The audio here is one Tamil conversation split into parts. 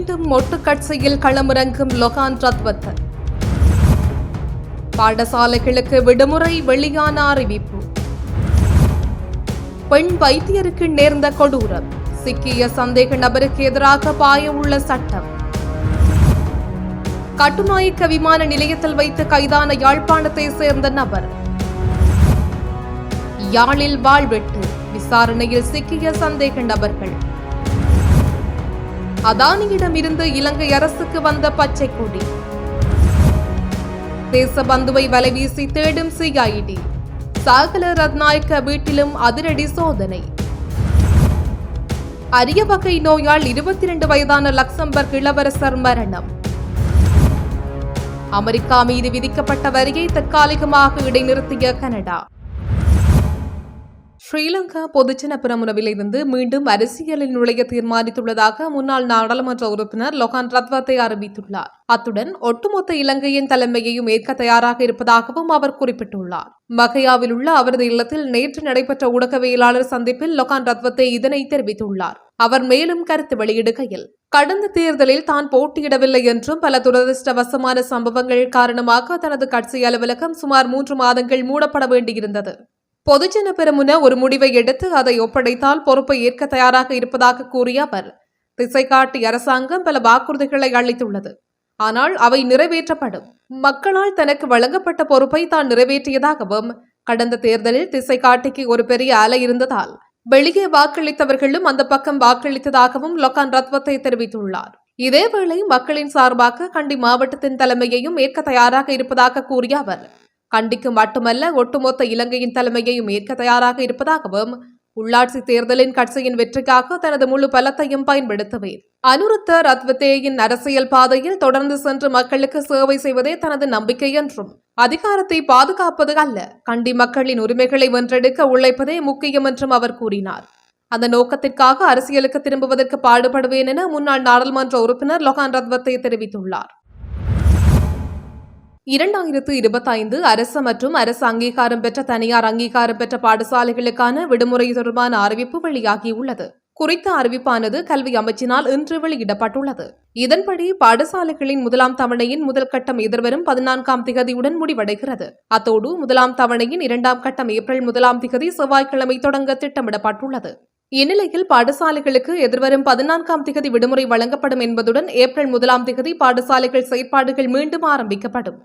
மீண்டும் மொட்டு கட்சியில் களமிறங்கும் லொகான் ரத்வத் பாடசாலைகளுக்கு விடுமுறை வெளியான அறிவிப்பு. பெண் வைத்தியருக்கு நேர்ந்த கொடூரம். சிக்கிய சந்தேக நபருக்கு எதிராக பாய உள்ள சட்டம். கட்டுநாயக்க விமான நிலையத்தில் வைத்து கைதான யாழ்ப்பாணத்தை சேர்ந்த நபர். யாழில் வாழ்வெட்டு. விசாரணையில் சிக்கிய சந்தேக நபர்கள். அதானியிடமிருந்து இலங்கை அரசுக்கு வந்த பச்சை கொடி. தேசபந்துவை வலைவீசி தேடும் சிஐடி. சாகல ரத்நாயக்க வீட்டிலும் அதிரடி சோதனை. அரிய வகை நோயால் இருபத்தி இரண்டு வயதான லக்சம்பர்க் இளவரசர் மரணம். அமெரிக்கா மீது விதிக்கப்பட்ட வரியை தற்காலிகமாக இடைநிறுத்திய கனடா. ஸ்ரீலங்கா பொதுஜன பிரமுனவிலிருந்து மீண்டும் அரசியலில் நுழைய தீர்மானித்துள்ளதாக முன்னாள் நாடாளுமன்ற உறுப்பினர் லொகான் ரத்வத்தை அறிவித்துள்ளார். அத்துடன் ஒட்டுமொத்த இலங்கையின் தலைமையையும் ஏற்க தயாராக இருப்பதாகவும் அவர் குறிப்பிட்டுள்ளார். மகையாவில் உள்ள அவரது இல்லத்தில் நேற்று நடைபெற்ற ஊடகவியலாளர் சந்திப்பில் லொகான் ரத்வத்தை இதனை தெரிவித்துள்ளார். அவர் மேலும் கருத்து வெளியிடுகையில் கடந்த தேர்தலில் தான் போட்டியிடவில்லை என்றும் பல துரதிருஷ்டவசமான சம்பவங்கள் காரணமாக தனது கட்சி அலுவலகம் சுமார் மூன்று மாதங்கள் மூடப்பட வேண்டியிருந்தது. பொதுஜன பெருமுன ஒரு முடிவை எடுத்து அதை ஒப்படைத்தால் பொறுப்பை ஏற்க தயாராக இருப்பதாக கூறிய அவர் திசை காட்டி அரசாங்கம் பல வாக்குறுதிகளை அளித்துள்ளது. ஆனால் அவை நிறைவேற்றப்படும். மக்களால் தனக்கு வழங்கப்பட்ட பொறுப்பை தான் நிறைவேற்றியதாகவும் கடந்த தேர்தலில் திசை காட்டிக்கு ஒரு பெரிய அலை இருந்ததால் வெளியே வாக்களித்தவர்களும் அந்த பக்கம் வாக்களித்ததாகவும் லொகான் ரத்வத்தை தெரிவித்துள்ளார். இதேவேளை மக்களின் சார்பாக கண்டி மாவட்டத்தின் தலைமையையும் ஏற்க தயாராக இருப்பதாக கூறிய அவர் கண்டிக்கு மட்டுமல்ல ஒட்டுமொத்த இலங்கையின் தலைமையையும் ஏற்க தயாராக இருப்பதாகவும் உள்ளாட்சி தேர்தலின் கட்சியின் வெற்றிக்காக தனது முழு பலத்தையும் பயன்படுத்துவேன். அனுருத்த ரத்வத்தேயின் அரசியல் பாதையில் தொடர்ந்து சென்று மக்களுக்கு சேவை செய்வதே தனது நம்பிக்கை என்றும் அதிகாரத்தை பாதுகாப்பது அல்ல கண்டி மக்களின் உரிமைகளை வென்றெடுக்க உழைப்பதே முக்கியம் என்றும் அவர் கூறினார். அந்த நோக்கத்திற்காக அரசியலுக்கு திரும்புவதற்கு பாடுபடுவேன் என முன்னாள் நாடாளுமன்ற உறுப்பினர் லொகான் ரத்வத்தை தெரிவித்துள்ளார். இரண்டாயிரத்து இருபத்தைந்து அரசு மற்றும் அரசு அங்கீகாரம் பெற்ற தனியார் அங்கீகாரம் பெற்ற பாடசாலைகளுக்கான விடுமுறை தொடர்பான அறிவிப்பு வெளியாகியுள்ளது. குறித்த அறிவிப்பானது கல்வி அமைச்சினால் இன்று வெளியிடப்பட்டுள்ளது. இதன்படி பாடசாலைகளின் முதலாம் தவணையின் முதல் கட்டம் எதிர்வரும் பதினான்காம் திகதியுடன் முடிவடைகிறது. அத்தோடு முதலாம் தவணையின் இரண்டாம் கட்டம் ஏப்ரல் முதலாம் திகதி செவ்வாய்க்கிழமை தொடங்க திட்டமிடப்பட்டுள்ளது. இந்நிலையில் பாடசாலைகளுக்கு எதிர்வரும் பதினான்காம் திகதி விடுமுறை வழங்கப்படும் என்பதுடன் ஏப்ரல் முதலாம் திகதி பாடசாலைகள் செயற்பாடுகள் மீண்டும் ஆரம்பிக்கப்படும்.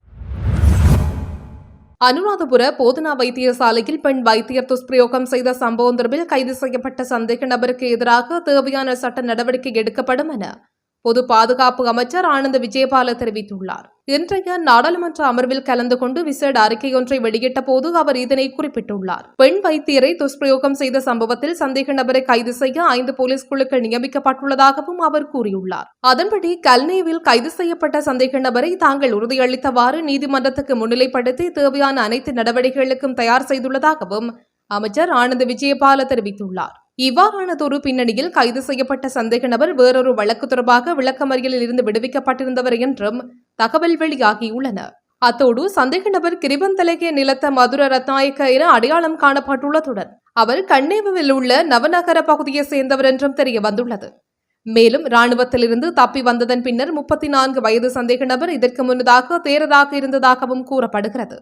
அனுராதபுர போதனா வைத்தியசாலையில் பெண் வைத்தியர் துஷ்பிரயோகம் செய்த சம்பவம் தொடர்பில் கைது செய்யப்பட்ட சந்தேக நபருக்கு எதிராக தேவையான சட்ட நடவடிக்கை எடுக்கப்படும் என பொது பாதுகாப்பு அமைச்சர் ஆனந்த விஜயபால தெரிவித்துள்ளார். இன்றைய நாடாளுமன்ற அமர்வில் கலந்து கொண்டு விசேட அறிக்கை ஒன்றை வெளியிட்ட போது அவர் இதனை குறிப்பிட்டுள்ளார். பெண் வைத்தியரை துஷ்பிரயோகம் செய்த சம்பவத்தில் சந்தேக நபரை கைது செய்ய ஐந்து போலீஸ் குழுக்கள் நியமிக்கப்பட்டுள்ளதாகவும் அவர் கூறியுள்ளார். அதன்படி கல்னேவில் கைது செய்யப்பட்ட சந்தேக நபரை தாங்கள் உறுதியளித்தவாறு நீதிமன்றத்துக்கு முன்னிலைப்படுத்தி தேவையான அனைத்து நடவடிக்கைகளுக்கும் தயார் செய்துள்ளதாகவும் அமைச்சர் ஆனந்த விஜயபால தெரிவித்துள்ளார். இவ்வாறானதொரு பின்னணியில் கைது செய்யப்பட்ட சந்தேக நபர் வேறொரு வழக்கு தொடர்பாக விளக்கமறியலில் இருந்து விடுவிக்கப்பட்டிருந்தவர் என்றும் தகவல் வெளியாகியுள்ளன அத்தோடு சந்தேக நபர் கிரிபந்தலகே நிலத்த மதுர ரத்நாயக்க என அடையாளம் காணப்பட்டுள்ளதுடன் அவர் கண்ணேவில் உள்ள நவநகர பகுதியை சேர்ந்தவர் என்றும் தெரிய வந்துள்ளது. மேலும் ராணுவத்திலிருந்து தப்பி வந்ததன் பின்னர் முப்பத்தி நான்கு வயது சந்தேக நபர் இதற்கு முன்னதாக தேரதாக இருந்ததாகவும் கூறப்படுகிறது.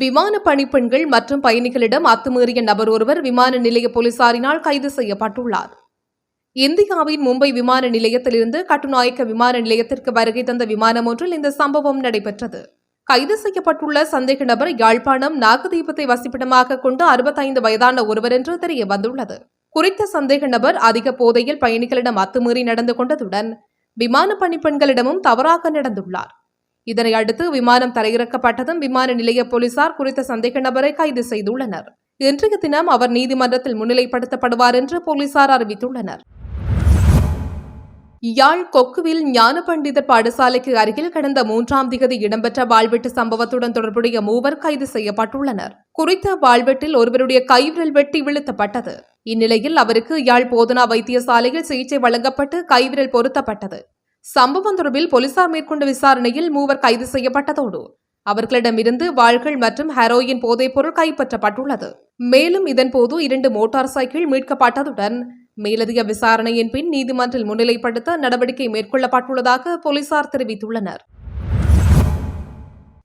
விமான பணிப்பெண்கள் மற்றும் பயணிகளிடம் அத்துமீறிய நபர் ஒருவர் விமான நிலைய போலீசாரினால் கைது செய்யப்பட்டுள்ளார். இந்தியாவின் மும்பை விமான நிலையத்திலிருந்து கட்டுநாயக்க விமான நிலையத்திற்கு வருகை தந்த விமானம் ஒன்றில் இந்த சம்பவம் நடைபெற்றது. கைது செய்யப்பட்டுள்ள சந்தேக நபர் யாழ்ப்பாணம் நாகதீபத்தை வசிப்பிடமாக கொண்டு அறுபத்தைந்து வயதான ஒருவர் என்று தெரிய வந்துள்ளது குறித்த சந்தேக நபர் அதிக போதையில் பயணிகளிடம் அத்துமீறி நடந்து கொண்டதுடன் விமான பணிப்பெண்களிடமும் தவறாக நடந்துள்ளார். இதனை அடுத்து விமானம் தரையிறக்கப்பட்டதும் விமான நிலைய போலீசார் குறித்த சந்தேக நபரை கைது செய்துள்ளனர். இன்றைய தினம் அவர் நீதிமன்றத்தில் முன்னிலைப்படுத்தப்படுவார் என்று போலீசார் அறிவித்துள்ளனர். யாழ் கொக்குவில் ஞான பண்டிதர் பாடசாலைக்கு அருகில் கடந்த மூன்றாம் திகதி இடம்பெற்ற வாழ்வெட்டு சம்பவத்துடன் தொடர்புடைய மூவர் கைது செய்யப்பட்டுள்ளனர். குறித்த வாழ்வெட்டில் ஒருவருடைய கைவிரல் வெட்டி வீழ்த்தப்பட்டது. இந்நிலையில் அவருக்கு யாழ் போதனா வைத்தியசாலையில் சிகிச்சை வழங்கப்பட்டு கைவிரல் பொருத்தப்பட்டது. சம்பவம் தொடர்பில் போலீசார் மேற்கொண்ட விசாரணையில் மூவர் கைது செய்யப்பட்டதோடு அவர்களிடமிருந்து வாள்கள் மற்றும் ஹெரோயின் போதைப் பொருள் கைப்பற்றப்பட்டுள்ளது. மேலும் இதன்போது இரண்டு மோட்டார் சைக்கிள் மீட்கப்பட்டதுடன் மேலதிக விசாரணையின் பின் நீதிமன்றில் முன்னிலைப்படுத்த நடவடிக்கை மேற்கொள்ளப்பட்டுள்ளதாக போலீசார் தெரிவித்துள்ளனர்.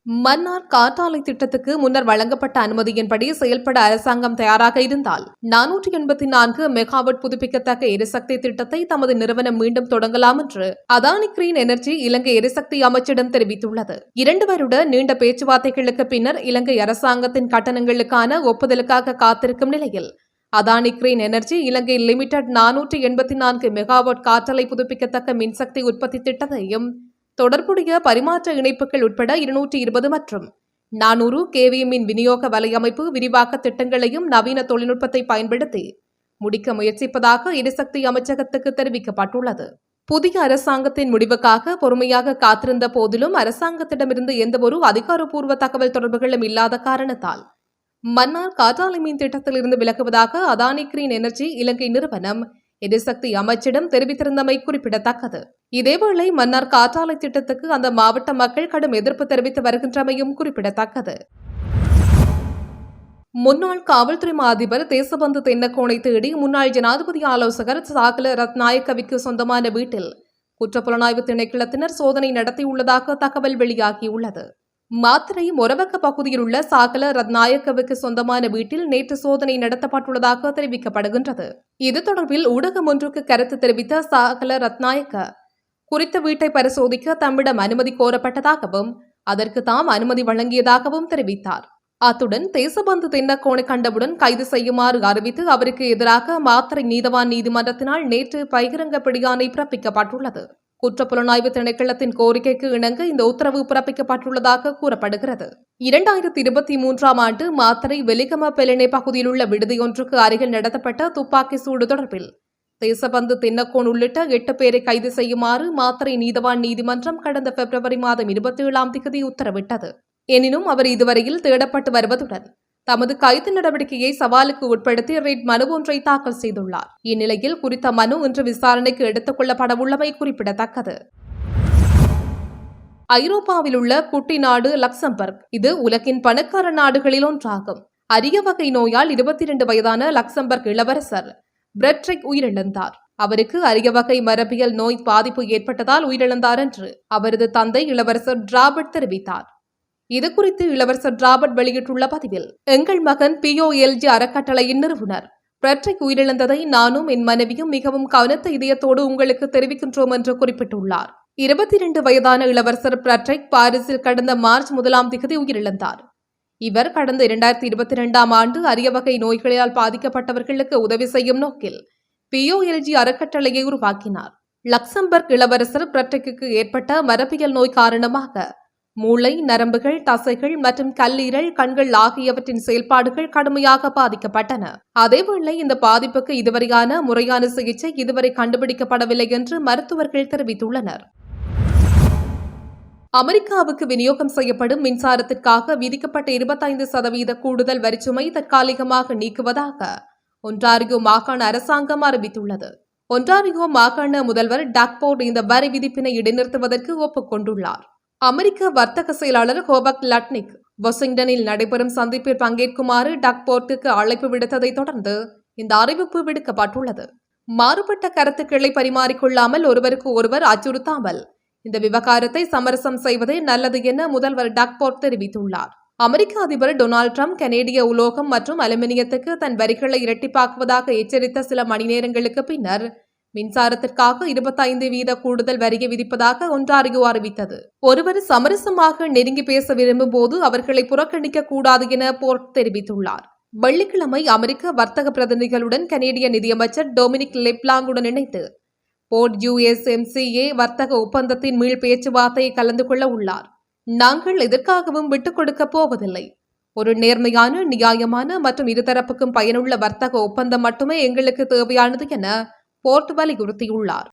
மன்னார் காற்றாலை திட்டத்துக்கு முன்னர் வழங்கப்பட்ட அனுமதியின்படி செயல்பட அரசாங்கம் தயாராக இருந்தால் நானூற்றி எண்பத்தி நான்கு மெகாவாட் புதுப்பிக்கத்தக்க எரிசக்தி திட்டத்தை தமது நிறுவனம் மீண்டும் தொடங்கலாம் என்று அதானி கிரீன் எனர்ஜி இலங்கை எரிசக்தி அமைச்சிடம் தெரிவித்துள்ளது. இரண்டு வருட நீண்ட பேச்சுவார்த்தைகளுக்கு பின்னர் இலங்கை அரசாங்கத்தின் கட்டணங்களுக்கான ஒப்புதலுக்காக காத்திருக்கும் நிலையில் Adani green energy Ilangai limited நானூற்றி எண்பத்தி நான்கு மெகாவாட் காற்றலை புதுப்பிக்கத்தக்க மின்சக்தி உற்பத்தி திட்டத்தையும் தொடர்புடைய பரிமாற்ற இணைப்புகள் உட்பட இருநூற்றி இருபது மற்றும் நானூறு கேவிஎம்மின் விநியோக வலையமைப்பு விரிவாக்க திட்டங்களையும் நவீன தொழில்நுட்பத்தை பயன்படுத்தி முடிக்க முயற்சிப்பதாக எரிசக்தி அமைச்சகத்துக்கு தெரிவிக்கப்பட்டுள்ளது. புதிய அரசாங்கத்தின் முடிவுக்காக பொறுமையாக காத்திருந்த போதிலும் அரசாங்கத்திடமிருந்து எந்தவொரு அதிகாரப்பூர்வ தகவல் தொடர்புகளும் இல்லாத காரணத்தால் மன்னார் காற்றாலை மீன் திட்டத்திலிருந்து விலகுவதாக அதானி கிரீன் எனர்ஜி இலங்கை நிறுவனம் எரிசக்தி அமைச்சிடம் தெரிவித்திருந்தமை குறிப்பிடத்தக்கது. இதேவேளை மன்னார் காற்றாலை திட்டத்துக்கு அந்த மாவட்ட மக்கள் கடும் எதிர்ப்பு தெரிவித்து வருகின்றமையும் குறிப்பிடத்தக்கது. முன்னாள் காவல்துறை அதிபர் தேசபந்து தென்னக்கோனை தேடி முன்னாள் ஜனாதிபதி ஆலோசகர் சாகல ரத்நாயக்கவிக்கு சொந்தமான வீட்டில் குற்றப்புலனாய்வு திணைக்களத்தினர் சோதனை நடத்தியுள்ளதாக தகவல் வெளியாகியுள்ளது. மாத்திரை மொரவக்க பகுதியில் உள்ள சாகல ரத்நாயக்கவுக்கு சொந்தமான வீட்டில் நேற்று சோதனை நடத்தப்பட்டுள்ளதாக தெரிவிக்கப்படுகின்றது. இது தொடர்பில் ஊடகம் ஒன்றுக்கு கருத்து தெரிவித்த சாகல ரத்நாயக்க குறித்த வீட்டை பரிசோதிக்க தம்மிடம் அனுமதி கோரப்பட்டதாகவும் அதற்கு தாம் அனுமதி வழங்கியதாகவும் தெரிவித்தார். அத்துடன் தேசபந்து தென்னக்கோணை கண்டவுடன் கைது செய்யுமாறு அறிவித்து அவருக்கு எதிராக மாத்திரை நீதவான் நீதிமன்றத்தினால் நேற்று பகிரங்க பிடியாணை பிறப்பிக்கப்பட்டுள்ளது. குற்றப்புலனாய்வு திணைக்களத்தின் கோரிக்கைக்கு இணங்க இந்த உத்தரவு பிறப்பிக்கப்பட்டுள்ளதாக கூறப்படுகிறது. இரண்டாயிரத்தி இருபத்தி மூன்றாம் ஆண்டு மாத்தரை வெலிகம பெலினை பகுதியில் உள்ள விடுதியொன்றுக்கு அருகில் நடத்தப்பட்ட துப்பாக்கி சூடு தொடர்பில் தேசபந்து தின்னக்கோன் உள்ளிட்ட எட்டு பேரை கைது செய்யுமாறு மாத்தரை நீதவான் நீதிமன்றம் கடந்த பிப்ரவரி மாதம் இருபத்தி ஏழாம் தேதி உத்தரவிட்டது. எனினும் அவர் இதுவரையில் தேடப்பட்டு வருவதுடன் தமது கைது நடவடிக்கையை சவாலுக்கு உட்படுத்தி ரிட் மனு ஒன்றை தாக்கல் செய்துள்ளார். இந்நிலையில் குறித்த மனு இன்று விசாரணைக்கு எடுத்துக் கொள்ளப்படவுள்ளமை குறிப்பிடத்தக்கது. ஐரோப்பாவில் உள்ள குட்டி நாடு லக்சம்பர்க். இது உலகின் பணக்கார நாடுகளில் ஒன்றாகும். அரிய வகை நோயால் இருபத்தி இரண்டு வயதான லக்சம்பர்க் இளவரசர் பிரெட்ரிக் உயிரிழந்தார். அவருக்கு அரிய வகை மரபியல் நோய் பாதிப்பு ஏற்பட்டதால் உயிரிழந்தார் என்று அவரது தந்தை இளவரசர் டிராபர்ட் தெரிவித்தார். இது குறித்து இளவரசர் ராபர்ட் வெளியிட்டுள்ள பதிவில் எங்கள் மகன் பிஓஎல்ஜி அறக்கட்டளையின் நிறுவனர். பிரட்ரிக் உயிரிழந்ததை நானும் என் மனைவியும் மிகவும் கவனத்த இதயத்தோடு உங்களுக்கு தெரிவிக்கின்றோம் என்று குறிப்பிட்டுள்ளார். இருபத்தி இரண்டு வயதான இளவரசர் பிரட்ரிக் பாரிஸில் கடந்த மார்ச் முதலாம் திகதி உயிரிழந்தார். இவர் கடந்த இரண்டாயிரத்தி இருபத்தி இரண்டாம் ஆண்டு அரிய வகை நோய்களால் பாதிக்கப்பட்டவர்களுக்கு உதவி செய்யும் நோக்கில் பிஓஎல்ஜி அறக்கட்டளையை உருவாக்கினார். லக்சம்பர்க் இளவரசர் பிரட்ரிக்கு ஏற்பட்ட மரபியல் நோய் காரணமாக மூளை நரம்புகள் தசைகள் மற்றும் கல்லீரல் கண்கள் ஆகியவற்றின் செயல்பாடுகள் கடுமையாக பாதிக்கப்பட்டன. அதேவேளை இந்த பாதிப்புக்கு இதுவரையான முறையான சிகிச்சை இதுவரை கண்டுபிடிக்கப்படவில்லை என்று மருத்துவர்கள் தெரிவித்துள்ளனர். அமெரிக்காவுக்கு விநியோகம் செய்யப்படும் மின்சாரத்திற்காக விதிக்கப்பட்ட இருபத்தைந்து சதவீத கூடுதல் வரிச்சுமை தற்காலிகமாக நீக்குவதாக ஒன்றாரியோ மாகாண அரசாங்கம் அறிவித்துள்ளது. ஒன்றாரியோ மாகாண முதல்வர் டாக்போர்ட் இந்த வரி விதிப்பினை இடைநிறுத்துவதற்கு ஒப்புக்கொண்டுள்ளார். அமெரிக்க வர்த்தக செயலாளர் ஹோபக் லட்னிக் வாஷிங்டனில் நடைபெறும் சந்திப்பில் பங்கேற்குமாறு டக்போர்ட்டுக்கு அழைப்பு விடுத்ததைத் தொடர்ந்து இந்த அறிவிப்பு விடுக்கப்பட்டுள்ளது. மாறுபட்ட கருத்துக்களை பரிமாறிக்கொள்ளாமல் ஒருவருக்கு ஒருவர் அச்சுறுத்தாமல் இந்த விவகாரத்தை சமரசம் செய்வதே நல்லது என முதல்வர் டக்போர்ட் தெரிவித்துள்ளார். அமெரிக்க அதிபர் டொனால்டு ட்ரம்ப் கனேடிய உலோகம் மற்றும் அலுமினியத்துக்கு தன் வரிகளை இரட்டிப்பாக்குவதாக எச்சரித்த சில மணி நேரங்களுக்கு பின்னர் மின்சாரத்திற்காக இருபத்தைந்து வீத கூடுதல் வரியை விதிப்பதாக ஒன்றாரியோ அறிவித்தது. ஒருவர் சமரசமாக நெருங்கி பேச விரும்பும் போது அவர்களை புறக்கணிக்க கூடாது என போர்ட் தெரிவித்துள்ளார். வெள்ளிக்கிழமை அமெரிக்க வர்த்தக பிரதிநிதிகளுடன் கனேடிய நிதியமைச்சர் டொமினிக் லெப்லாங்குடன் இணைந்து போர்ட் யுஎஸ்எம்சிஏ வர்த்தக ஒப்பந்தத்தின் மீள் பேச்சுவார்த்தையை கலந்து கொள்ள உள்ளார். நாங்கள் எதற்காகவும் விட்டுக் கொடுக்கப் போவதில்லை. ஒரு நேர்மையான நியாயமான மற்றும் இருதரப்புக்கும் பயனுள்ள வர்த்தக ஒப்பந்தம் மட்டுமே எங்களுக்கு தேவையானது என போர்த்துகலை உறுத்தியுள்ளார்